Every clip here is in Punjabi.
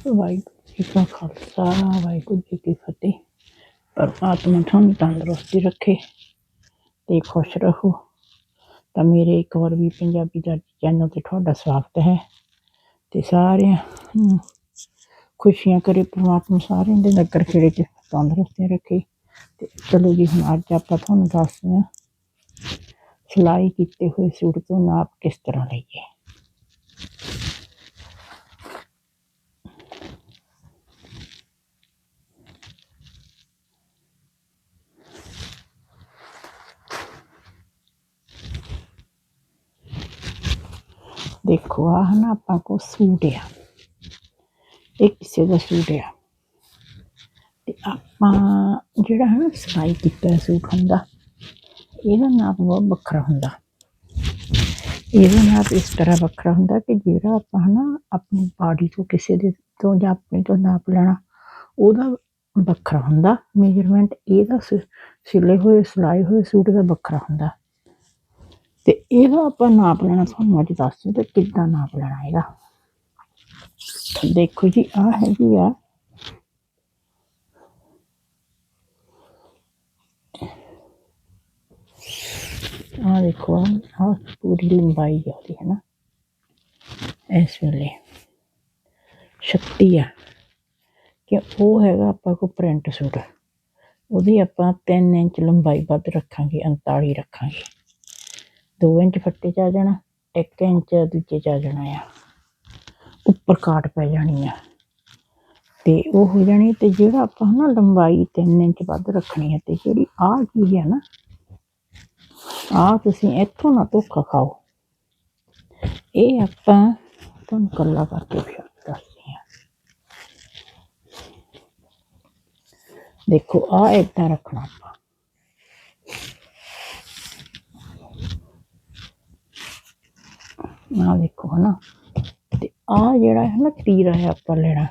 ਵਾਹਿਗੁਰੂ ਜੀ ਕਾ ਖਾਲਸਾ ਵਾਹਿਗੁਰੂ ਜੀ ਕੀ ਫਤਿਹ ਪਰਮਾਤਮਾ ਤੁਹਾਨੂੰ ਤੰਦਰੁਸਤੀ ਰੱਖੇ ਤੇ ਖੁਸ਼ ਰਹੋ ਤਾਂ ਮੇਰੇ ਇੱਕ ਵਾਰ ਵੀ ਪੰਜਾਬੀ ਦਾ ਚੈਨਲ ਤੇ ਤੁਹਾਡਾ ਸਵਾਗਤ ਹੈ ਤੇ ਸਾਰਿਆਂ ਨੂੰ ਖੁਸ਼ੀਆਂ ਕਰੇ ਪਰਮਾਤਮਾ ਸਾਰਿਆਂ ਦੇ ਨਗਰ ਖੇੜੇ 'ਚ ਤੰਦਰੁਸਤੀ ਰੱਖੇ ਤੇ ਚਲੋ ਜੀ ਹੁਣ ਅੱਜ ਆਪਾਂ ਤੁਹਾਨੂੰ ਦੱਸਦੇ ਹਾਂ ਸਿਲਾਈ ਕੀਤੇ ਹੋਏ ਸੂਟ ਤੋਂ ਨਾਪ ਕਿਸ ਤਰ੍ਹਾਂ ਲਈਏ ਦੇਖੋ, ਆਹ ਨਾ ਆਪਾਂ ਕੋ ਸੂਟ ਆ। ਇਹ ਕਿਸੇ ਦਾ ਸੂਟ ਆ। ਤੇ ਆਪਾਂ ਜਿਹੜਾ ਹੈ ਨਾ ਸਿਲਾਈ ਕੀਤਾ ਸੂਟ ਹੁੰਦਾ, ਇਹਦਾ ਨਾਪ ਬਹੁਤ ਵੱਖਰਾ ਹੁੰਦਾ। ਇਹਦਾ ਨਾਪ ਇਸ ਤਰ੍ਹਾਂ ਵੱਖਰਾ ਹੁੰਦਾ ਕਿ ਜਿਹੜਾ ਆਪਾਂ ਹਨਾ, ਆਪਣੀ ਬਾਡੀ ਤੋਂ ਕਿਸੇ ਦੇ ਤੋਂ ਜਾਂ ਆਪਣੇ ਤੋਂ ਨਾਪ ਲੈਣਾ, ਉਹਦਾ ਵੱਖਰਾ ਹੁੰਦਾ। ਮੇਜਰਮੈਂਟ ਇਹਦਾ ਸਿਲੇ ਹੋਏ ਸਿਲਾਏ ਹੋਏ ਸੂਟ ਦਾ ਵੱਖਰਾ ਹੁੰਦਾ। ਤੇ ਇਹਦਾ ਆਪਾਂ ਨਾਪ ਲੈਣਾ, ਤੁਹਾਨੂੰ ਅੱਜ ਦੱਸ ਦਿਓ ਤੇ ਕਿੱਦਾਂ ਨਾਪ ਲੈਣਾ ਇਹਦਾ। ਦੇਖੋ ਜੀ ਆ ਹੈਗੀ ਆ। ਆ ਦੇਖੋ ਆ ਪੂਰੀ ਲੰਬਾਈ ਉਹਦੀ ਹੈ ਨਾ ਇਸ ਵੇਲੇ 36 ਆ ਕਿ ਉਹ ਹੈਗਾ ਆਪਾਂ ਕੋ ਪ੍ਰਿੰਟ ਸੂਟ। ਉਹਦੀ ਆਪਾਂ 3 ਇੰਚ ਲੰਬਾਈ ਵੱਧ ਰੱਖਾਂਗੇ 39 ਰੱਖਾਂਗੇ। 2 ਇੰਚ ਫੱਟੇ ਚ ਆ ਜਾਣਾ 1 ਇੰਚ ਦੂਜੇ ਚ ਆ ਜਾਣਾ ਆ। ਉੱਪਰ ਕਾਟ ਪੈ ਜਾਣੀ ਆ। ਤੇ ਉਹ ਹੋ ਜਾਣੀ ਤੇ ਜਿਹੜਾ ਆਪਾਂ ਨਾ ਲੰਬਾਈ 3 ਇੰਚ ਵੱਧ ਰੱਖਣੀ ਹੈ ਤੇ ਜਿਹੜੀ ਆਹ ਚੀਜ਼ ਹੈ ਨਾ ਆ ਤੁਸੀਂ ਇੱਥੋਂ ਨਾ ਧੋਖਾ ਖਾਓ। ਇਹ ਆਪਾਂ ਤੁਹਾਨੂੰ ਕੱਲਾ ਕਰਕੇ ਫਿਰ ਦੱਸਦੀ ਹਾਂ ਦੇਖੋ ਆ ਏਦਾਂ ਰੱਖਣਾ ਆਪਾਂ। ਆ ਦੇਖੋ ਹਨਾ। ਤੇ ਆ ਜਿਹੜਾ ਹੈ ਨਾ ਤੀਰਾ ਹੈ ਆਪਾਂ ਲੈਣਾ।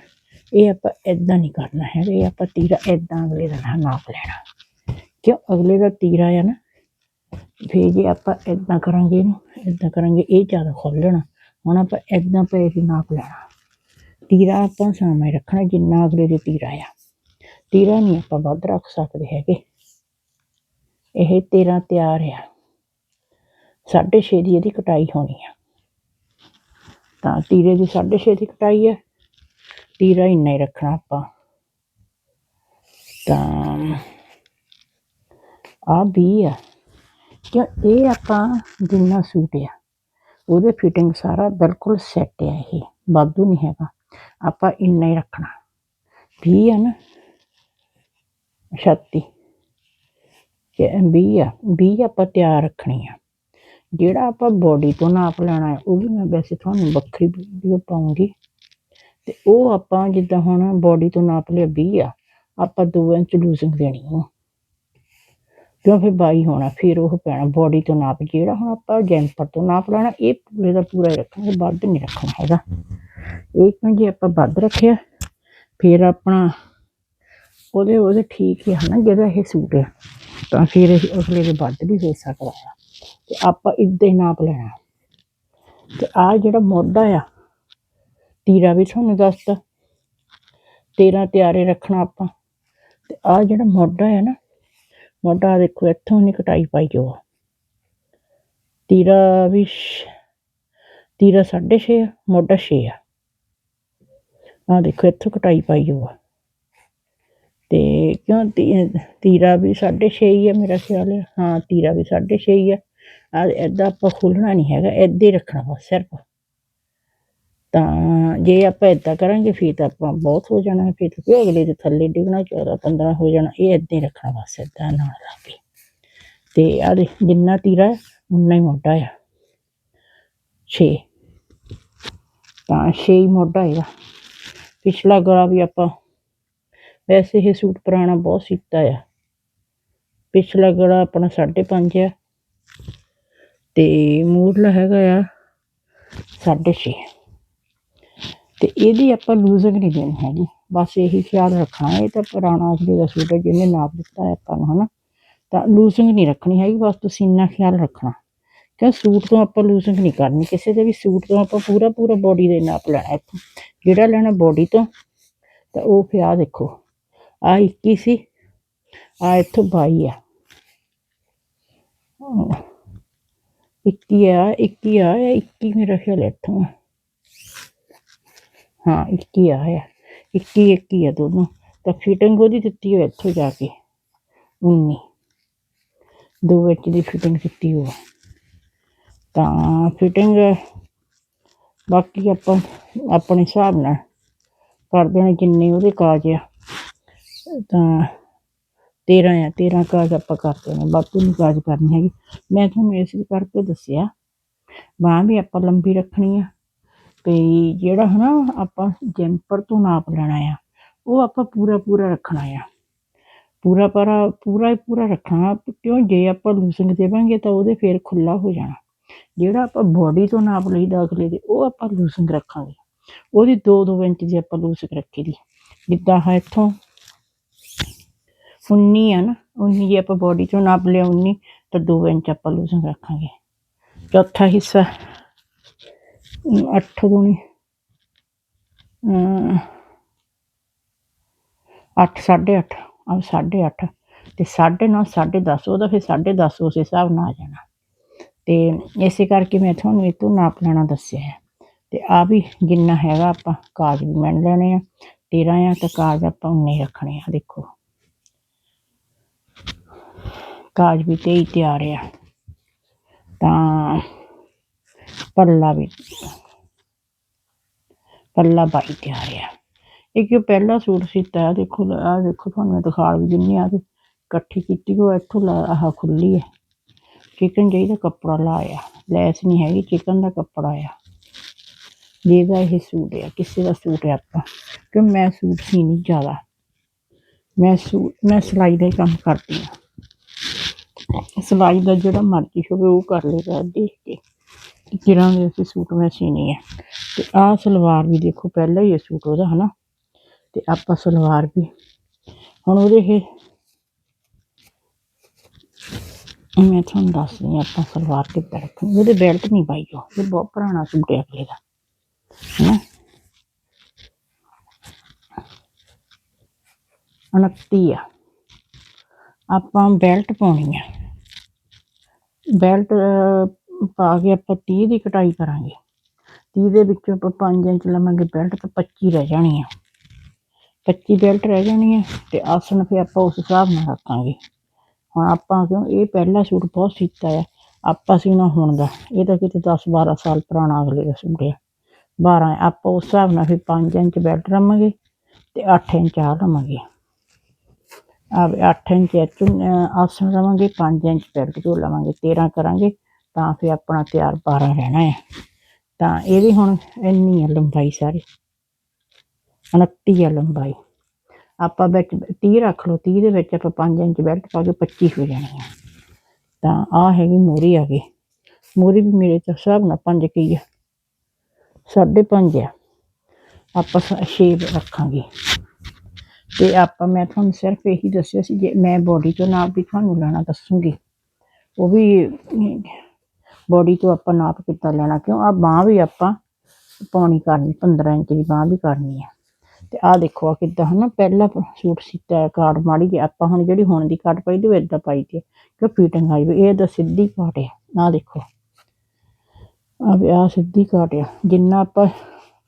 ਇਹ ਆਪਾਂ ਏਦਾਂ ਨਹੀਂ ਕਰਨਾ ਹੈ। ਇਹ ਆਪਾਂ ਤੀਰਾ ਏਦਾਂ ਅਗਲੇ ਦਾ ਨਾ ਨਾਪ ਲੈਣਾ। ਕਿਉਂ? ਅਗਲੇ ਦਾ ਤੀਰਾ ਹੈ ਨਾ। ਫੇਰ ਜੇ ਆਪਾਂ ਏਦਾਂ ਕਰਾਂਗੇ ਇਹਨੂੰ, ਏਦਾਂ ਕਰਾਂਗੇ, ਇਹ ਜ਼ਿਆਦਾ ਖੋਲਣਾ ਹੁਣ ਆਪਾਂ ਏਦਾਂ ਪਏ ਦੀ ਨਾਪ ਲੈਣਾ। ਤੀਰਾ ਆਪਾਂ ਸਾਹਮਣੇ ਰੱਖਣਾ, ਜਿੰਨਾ ਅਗਲੇ ਦੇ ਤੀਰਾ ਆ। ਤੀਰਾ ਨਹੀਂ ਆਪਾਂ ਵੱਧ ਰੱਖ ਸਕਦੇ ਹੈਗੇ। ਇਹ 13 ਤਿਆਰ ਆ। ਸਾਢੇ ਛੇ ਦੀ ਇਹਦੀ ਕਟਾਈ ਹੋਣੀ ਆ। ਤਾਂ ਤੀਰੇ ਦੀ ਸਾਢੇ ਛੇ ਦੀ ਕਟਾਈ ਹੈ। ਤੀਰਾ ਇੰਨਾ ਹੀ ਰੱਖਣਾ ਆਪਾਂ। ਤਾਂ ਆ ਵੀ ਆ। ਕਿ ਇਹ ਆਪਾਂ ਜਿੰਨਾ ਸੂਟ ਆ, ਉਹਦੇ ਫਿਟਿੰਗ ਸਾਰਾ ਬਿਲਕੁਲ ਸੈੱਟ ਆ ਇਹ, ਵਾਧੂ ਨਹੀਂ ਹੈਗਾ। ਆਪਾਂ ਇੰਨਾ ਹੀ ਰੱਖਣਾ। ਵੀ ਆ ਨਾ, ਛੱਤੀ। ਕਿ ਵੀਹ ਆ ਵੀਹ ਆਪਾਂ ਤਿਆਰ ਰੱਖਣੀ ਆ। ਜਿਹੜਾ ਆਪਾਂ ਬੋਡੀ ਤੋਂ ਨਾਪ ਲੈਣਾ ਹੈ ਉਹ ਵੀ ਮੈਂ ਵੈਸੇ ਤੁਹਾਨੂੰ ਵੱਖਰੀ ਵੀਡੀਓ ਪਾਉਂਗੀ। ਤੇ ਉਹ ਆਪਾਂ ਜਿੱਦਾਂ ਹੁਣ ਬੋਡੀ ਤੋਂ ਨਾਪ ਲਿਆ 20 ਆ ਆਪਾਂ 2 ਇੰਚ ਲੂਜ਼ਿੰਗ ਦੇਣੀ ਉਹ ਕਿਉਂ ਫਿਰ 22 ਹੋਣਾ ਫਿਰ ਉਹ ਪੈਣਾ ਬੋਡੀ ਤੋਂ ਨਾਪ। ਜਿਹੜਾ ਹੁਣ ਆਪਾਂ ਜੈਂਪਰ ਤੋਂ ਨਾਪ ਲੈਣਾ ਇਹ ਪੂਰੇ ਦਾ ਪੂਰਾ ਹੀ ਰੱਖਾਂਗੇ ਵੱਧ ਨਹੀਂ ਰੱਖਣਾ ਹੈਗਾ। ਇਹ ਕਿਉਂ ਜੇ ਆਪਾਂ ਵੱਧ ਰੱਖਿਆ ਫਿਰ ਆਪਣਾ ਉਹਦੇ ਉਹਦੇ ਠੀਕ ਹੀ ਹਨਾ, ਜਿਹੜਾ ਇਹ ਸੂਟ ਹੈ ਤਾਂ ਫਿਰ ਇਹ ਅਗਲੇ ਦੇ ਵੱਧ ਵੀ ਹੋ ਸਕਦਾ ਆ ਤੇ ਆਪਾਂ ਇੱਦਾਂ ਹੀ ਨਾਪ ਲੈਣਾ। ਤੇ ਆ ਜਿਹੜਾ ਮੋਢਾ ਆ, ਤੀਰਾ ਵੀ ਤੁਹਾਨੂੰ ਦੱਸਦਾ 13 ਤਿਆਰੇ ਰੱਖਣਾ ਆਪਾਂ। ਤੇ ਆ ਜਿਹੜਾ ਮੋਢਾ ਹੈ ਨਾ, ਮੋਢਾ ਦੇਖੋ, ਇੱਥੋਂ ਨਹੀਂ ਕਟਾਈ ਪਾਈ ਜੋ ਤੀਰਾ ਵੀ ਛ- ਤੀਰਾ 6.5 ਆ, ਮੋਢਾ 6 ਆ। ਆ ਦੇਖੋ, ਇੱਥੋਂ ਕਟਾਈ ਪਾਈ ਜੋ ਆ ਤੇ ਕਿਉਂ ਤੀ- ਤੀਰਾ ਵੀ 6.5 ਹੀ ਆ ਮੇਰਾ ਖਿਆਲ ਹੈ ਹਾਂ ਤੀਰਾ ਵੀ 6.5 ਹੀ ਆ ਆ ਏਦਾਂ ਆਪਾਂ ਖੋਲਣਾ ਨਹੀਂ ਹੈਗਾ ਏਦਾਂ ਹੀ ਰੱਖਣਾ ਬਸ ਸਿਰਫ ਤਾਂ ਜੇ ਆਪਾਂ ਏਦਾਂ ਕਰਾਂਗੇ ਫਿਰ ਤਾਂ ਆਪਾਂ ਬਹੁਤ ਹੋ ਜਾਣਾ ਫਿਰ ਤਾਂ ਕੋਈ ਅਗਲੇ ਦੇ ਥੱਲੇ ਡਿੱਗਣਾ 14 15 ਹੋ ਜਾਣਾ ਇਹ ਏਦਾਂ ਹੀ ਰੱਖਣਾ ਬਸ ਏਦਾਂ ਨਾਲ ਲਾ ਕੇ ਤੇ ਆ ਦੇ ਜਿੰਨਾ ਤੀਰਾ ਹੈ, ਉਨਾ ਹੀ ਮੋਢਾ ਆ 6 ਤਾਂ 6 ਹੀ ਮੋਢਾ ਹੈਗਾ ਪਿਛਲਾ ਗਲਾ ਵੀ ਆਪਾਂ ਵੈਸੇ ਇਹ ਸੂਟ ਪੁਰਾਣਾ ਬਹੁਤ ਸੀਤਾ ਆ। ਪਿਛਲਾ ਗਲਾ ਆਪਣਾ 5.5 ਆ। ਤੇ ਮੂਰਲਾ ਹੈਗਾ ਆ 6.5 ਤੇ ਇਹਦੀ ਆਪਾਂ ਲੂਜ਼ਿੰਗ ਨਹੀਂ ਦੇਣੀ ਹੈਗੀ। ਬਸ ਇਹੀ ਖਿਆਲ ਰੱਖਣਾ ਇਹ ਤਾਂ ਪੁਰਾਣਾ ਅਸਲੀ ਦਾ ਸੂਟ ਹੈ ਜਿਹਨੇ ਨਾਪ ਦਿੱਤਾ ਹੈ ਆਪਾਂ ਨੂੰ, ਹਨਾ? ਤਾਂ ਲੂਜ਼ਿੰਗ ਨਹੀਂ ਰੱਖਣੀ ਹੈਗੀ, ਬਸ ਤੁਸੀਂ ਇੰਨਾ ਖਿਆਲ ਰੱਖਣਾ। ਕਿਉਂ? ਸੂਟ ਤੋਂ ਆਪਾਂ ਲੂਜ਼ਿੰਗ ਨਹੀਂ ਕਰਨੀ। ਕਿਸੇ ਦੇ ਵੀ ਸੂਟ ਤੋਂ ਆਪਾਂ ਪੂਰਾ ਪੂਰਾ ਬੋਡੀ ਦੇ ਨਾਪ ਲੈਣਾ ਇੱਥੋਂ ਜਿਹੜਾ ਲੈਣਾ ਬੋਡੀ ਤੋਂ, ਤਾਂ ਉਹ ਫਿਰ ਆਹ ਦੇਖੋ। ਆ 21 ਸੀ। ਆ ਇੱਥੋਂ 22 ਆ। ਆਹ, 21 ਆ 21 ਆ 21 ਮੇਰਾ ਖਿਆਲ ਇੱਥੋਂ। ਆ। ਹਾਂ 21 ਆ ਆ। 21 21 ਆ ਦੋਨੋਂ। ਤਾਂ ਫਿਟਿੰਗ ਉਹਦੀ ਦਿੱਤੀ ਹੋਈ ਇੱਥੋਂ ਜਾ ਕੇ। 19 ਦੋ ਵਿੱਚ ਦੀ ਫਿਟਿੰਗ ਦਿੱਤੀ ਹੋਈ ਤਾਂ ਫਿਟਿੰਗ ਬਾਕੀ ਆਪਾਂ ਆਪਣੇ ਹਿਸਾਬ ਨਾਲ ਕਰ ਦੇਣਾ ਜਿੰਨੇ ਉਹਦੇ ਕਾਜ ਆ। ਤਾਂ 13 ਆ 13 ਕਾਜ ਆਪਾਂ ਕਰਦੇ ਦੇਣੇ ਬਾਕੀ ਨਹੀਂ ਕਾਜ ਕਰਨੀ ਹੈਗੀ। ਮੈਂ ਤੁਹਾਨੂੰ ਇਸ ਕਰਕੇ ਦੱਸਿਆ, ਬਾਂਹ ਵੀ ਆਪਾਂ ਲੰਬੀ ਰੱਖਣੀ ਆ, ਤੇ ਜਿਹੜਾ ਹਨਾ ਆਪਾਂ ਜੈਂਪਰ ਤੋਂ ਨਾਪ ਲੈਣਾ ਆ, ਉਹ ਆਪਾਂ ਪੂਰਾ ਪੂਰਾ ਰੱਖਣਾ ਆ। ਪੂਰਾ ਪਰਾ, ਪੂਰਾ ਹੀ ਪੂਰਾ ਰੱਖਣਾ, ਕਿਉਂ ਜੇ ਆਪਾਂ ਲੂਸਿੰਗ ਦੇਵਾਂਗੇ ਤਾਂ ਉਹਦੇ ਫੇਰ ਖੁੱਲਾ ਹੋ ਜਾਣਾ। ਜਿਹੜਾ ਆਪਾਂ ਬੋਡੀ ਤੋਂ ਨਾਪ ਲਈ ਦਾਖਲੇ ਦੇ, ਉਹ ਆਪਾਂ ਲੂਸਿੰਗ ਰੱਖਾਂਗੇ। ਉਹਦੀ 2-2 ਇੰਚ ਦੀ ਆਪਾਂ ਲੂਸਿੰਗ ਰੱਖੀ ਦੀ, ਜਿੱਦਾਂ ਹੈ ਇੱਥੋਂ 19 ਆ ਨਾ 19 ਜੇ ਆਪਾਂ ਬੋਡੀ ਤੋਂ ਨਾਪ ਲਿਆ 19 ਤਾਂ 2 ਇੰਚ ਆਪਾਂ ਲੂਸਿੰਗ ਰੱਖਾਂਗੇ। ਚੌਥਾ ਹਿੱਸਾ 8 ਦੂਣੀ 8 8.5 ਆ 8.5 ਤੇ 9.5 10.5 ਉਹਦਾ ਫਿਰ 10.5 ਉਸ ਹਿਸਾਬ ਨਾਲ ਆ ਜਾਣਾ। ਤੇ ਇਸੇ ਕਰਕੇ ਮੈਂ ਤੁਹਾਨੂੰ ਇਹ ਤੋਂ ਨਾਪ ਲੈਣਾ ਦੱਸਿਆ ਹੈ। ਤੇ ਆ ਵੀ ਜਿੰਨਾ ਹੈਗਾ ਆਪਾਂ ਕਾਜ ਵੀ ਮੰਨ ਲੈਣੇ ਆ 13 ਆ ਤਾਂ ਕਾਜ ਆਪਾਂ ਉਨੇ ਹੀ ਰੱਖਣੇ ਆ, ਦੇਖੋ। ਕਾਜ ਵੀ 23 ਤਿਆਰ ਆ ਤਾਂ ਪੱਲਾ ਵੀ ਪੱਲਾ ਬਾਈ ਤਿਆਰ ਆ ਇਹ ਕਿ ਪਹਿਲਾ ਸੂਟ ਸੀਤਾ ਆ ਦੇਖੋ ਆ ਦੇਖੋ ਤੁਹਾਨੂੰ ਮੈਂ ਦਿਖਾ ਵੀ ਦਿੰਨੀ ਆ ਤੇ ਇਕੱਠੀ ਕੀਤੀ ਉਹ ਇੱਥੋਂ ਲਾ ਆਹ ਖੁੱਲੀ ਹੈ ਚਿਕਨ ਜਿਹੀ ਦਾ ਕੱਪੜਾ ਲਾਇਆ ਲੈਸ ਨਹੀਂ ਹੈਗੀ ਚਿਕਨ ਦਾ ਕੱਪੜਾ ਆ ਜਿਹਦਾ ਇਹ ਸੂਟ ਆ ਕਿਸੇ ਦਾ ਸੂਟ ਹੈ ਆਪਾਂ ਕਿ ਮੈਂ ਸੂਟ ਸੀ ਨਹੀਂ ਜ਼ਿਆਦਾ ਮੈਂ ਸੂਟ ਮੈਂ ਸਿਲਾਈ ਦਾ ਹੀ ਕੰਮ ਕਰਦੀ ਹਾਂ ਸਿਲਾਈ ਦਾ ਜਿਹੜਾ ਮਰਜ਼ੀ ਹੋਵੇ ਉਹ ਕਰ ਲੇਗਾ ਦੇਖ ਕੇ। ਕਿਰਾਂ ਦੇ ਅਸੀਂ ਸੂਟ ਮੈਂ ਸੀਣੀ ਹੈ ਤੇ ਆਹ ਸਲਵਾਰ ਵੀ ਦੇਖੋ, ਪਹਿਲਾਂ ਹੀ ਇਹ ਸੂਟ ਉਹਦਾ, ਹਨਾ? ਤੇ ਆਪਾਂ ਸਲਵਾਰ ਵੀ। ਹੁਣ ਉਹਦੇ ਇਹ ਮੈਂ ਤੁਹਾਨੂੰ ਦੱਸਦੀ ਹਾਂ ਆਪਾਂ ਸਲਵਾਰ ਕਿੱਦਾਂ ਰੱਖਣੀ। ਉਹਦੇ ਬੈਲਟ ਨਹੀਂ ਪਾਈ ਉਹ। ਇਹ ਬਹੁਤ ਪੁਰਾਣਾ ਸੂਟ ਹੈ ਅਗਲੇ ਦਾ। ਹਨਾ? 29 ਆ। ਆਪਾਂ ਬੈਲਟ ਪਾਉਣੀ ਆ। ਬੈਲਟ ਪਾ ਕੇ ਆਪਾਂ 30 ਦੀ ਕਟਾਈ ਕਰਾਂਗੇ। 30 ਦੇ ਵਿੱਚੋਂ ਆਪਾਂ 5 ਇੰਚ ਲਵਾਂਗੇ ਬੈਲਟ ਤਾਂ 25 ਰਹਿ ਜਾਣੀ ਆ। 25 ਬੈਲਟ ਰਹਿ ਜਾਣੀ ਹੈ ਤੇ ਆਸਣ ਫਿਰ ਆਪਾਂ ਉਸ ਹਿਸਾਬ ਨਾਲ ਰੱਖਾਂਗੇ। ਹੁਣ ਆਪਾਂ ਕਿਉਂ, ਇਹ ਪਹਿਲਾ ਸੂਟ ਬਹੁਤ ਸੀਤਾ ਹੈ ਆਪਾਂ ਸੀਣਾ ਹੁਣ ਦਾ। ਇਹ ਤਾਂ ਕਿਤੇ 10 12 ਸਾਲ ਪੁਰਾਣਾ ਅਗਲੇ ਦਾ ਸੂਟ ਆ। 12 ਆਪਾਂ ਉਸ ਹਿਸਾਬ ਨਾਲ ਫਿਰ 5 ਇੰਚ ਬੈਲਟ ਲਵਾਂਗੇ ਤੇ 8 ਇੰਚ ਆ ਲਵਾਂਗੇ। 8 ਇੰਚ ਇੱਥੋਂ, ਆਸਣ ਲਵਾਂਗੇ 5 ਇੰਚ ਬੈਲਟ ਜੋ ਲਵਾਂਗੇ 13 ਕਰਾਂਗੇ ਤਾਂ ਫਿਰ ਆਪਣਾ ਤਿਆਰ 12 ਰਹਿਣਾ ਹੈ। ਤਾਂ ਇਹਦੀ ਹੁਣ ਇੰਨੀ ਹੈ ਲੰਬਾਈ ਸਾਰੀ। 29 ਹੈ ਲੰਬਾਈ। ਆਪਾਂ ਵਿੱਚ 30 ਰੱਖ ਲਓ 30 ਦੇ ਵਿੱਚ ਆਪਾਂ 5 ਇੰਚ ਬੈਲਟ ਪਾ ਕੇ 25 ਹੋ ਜਾਣੀ ਹੈ। ਤਾਂ ਆ ਹੈਗੀ ਮੋਰੀ ਆ ਗਈ। ਮੋਰੀ ਵੀ ਮੇਰੇ ਤੋਂ ਹਿਸਾਬ ਨਾਲ 5 ਕੀ ਆ। ਸਾਢੇ ਪੰਜ ਆ। ਆਪਾਂ ਸ਼ੇਪ ਰੱਖਾਂਗੇ। ਤੇ ਆਪਾਂ, ਮੈਂ ਤੁਹਾਨੂੰ ਸਿਰਫ ਇਹੀ ਦੱਸਿਆ ਸੀ ਜੇ ਮੈਂ ਬੋਡੀ ਤੋਂ ਨਾਪ ਵੀ ਤੁਹਾਨੂੰ ਲੈਣਾ ਦੱਸੂਗੀ। ਉਹ ਵੀ ਬੋਡੀ ਤੋਂ ਆਪਾਂ ਨਾਪ ਕਿੱਦਾਂ ਲੈਣਾ? ਕਿਉਂ? ਆ ਬਾਹ ਵੀ ਆਪਾਂ ਪਾਉਣੀ ਕਰਨੀ 15 ਇੰਚ ਦੀ ਬਾਹ ਵੀ ਕਰਨੀ ਆ। ਤੇ ਆਹ ਦੇਖੋ ਆ ਕਿੱਦਾਂ ਹਨਾ, ਪਹਿਲਾ ਸੂਟ ਸੀਤਾ ਕਾਰਡ ਮਾੜੀ ਜੇ ਆਪਾਂ ਹੁਣ ਜਿਹੜੀ ਹੁਣ ਦੀ ਕਾਟ ਪਾਈ, ਤੇ ਉਹ ਪਾਈ ਤੇ ਕਿ ਫਿਟਿੰਗ ਆਈ ਵੀ ਇਹ ਤਾਂ ਸਿੱਧੀ ਕਾਟ ਆ। ਆਹ ਦੇਖੋ। ਆ ਵੀ ਆਹ ਸਿੱਧੀ ਕਾਟ ਆ। ਜਿੰਨਾ ਆਪਾਂ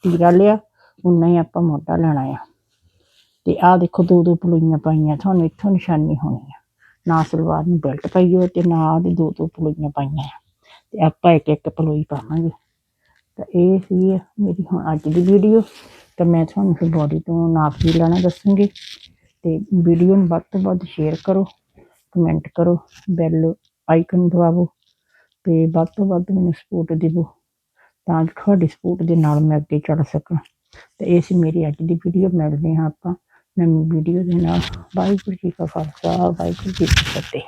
ਤੀਰਾ ਲਿਆ, ਉਨਾ ਹੀ ਆਪਾਂ ਮੋਢਾ ਲੈਣਾ ਆ। ਤੇ ਆਹ ਦੇਖੋ ਦੋ ਦੋ ਪਲੋਈਆਂ ਪਾਈਆਂ, ਤੁਹਾਨੂੰ ਇੱਥੋਂ ਨਿਸ਼ਾਨੀ ਹੋਣੀ ਆ। ਨਾ ਸਲਵਾਰ ਨੂੰ ਬੈਲਟ ਪਾਈ ਹੋਈ ਤੇ ਨਾ ਉਹਦੇ ਦੋ ਦੋ ਪਲੋਈਆਂ ਪਾਈਆਂ ਆ। ਤੇ ਆਪਾਂ ਇੱਕ ਇੱਕ ਪਲੋਈ ਪਾਵਾਂਗੇ। ਤਾਂ ਇਹ ਸੀ ਮੇਰੀ ਹੁਣ ਅੱਜ ਦੀ ਵੀਡੀਓ। ਤਾਂ ਮੈਂ ਤੁਹਾਨੂੰ ਫਿਰ ਬੋਡੀ ਤੋਂ ਨਾਪ ਵੀ ਲੈਣਾ ਦੱਸਾਂਗੀ। ਤੇ ਵੀਡੀਓ ਨੂੰ ਵੱਧ ਤੋਂ ਵੱਧ ਸ਼ੇਅਰ ਕਰੋ, ਕਮੈਂਟ ਕਰੋ, ਬੈਲ ਆਈਕਨ ਦਬਾਵੋ ਤੇ ਵੱਧ ਤੋਂ ਵੱਧ ਮੈਨੂੰ ਸਪੋਰਟ ਦਿਵੋ ਤਾਂ ਕਿ ਤੁਹਾਡੀ ਸਪੋਰਟ ਦੇ ਨਾਲ ਮੈਂ ਅੱਗੇ ਚੱਲ ਸਕਾਂ। ਤੇ ਇਹ ਸੀ ਮੇਰੀ ਅੱਜ ਦੀ ਵੀਡੀਓ। ਮਿਲਦੇ ਹਾਂ ਆਪਾਂ ਨਵੀਂ ਵੀਡੀਓ ਦੇ ਨਾਲ ਵਾਹਿਗੁਰੂ ਜੀ ਕਾ ਖਾਲਸਾ ਵਾਹਿਗੁਰੂ ਜੀ ਕੀ ਫਤਿਹ।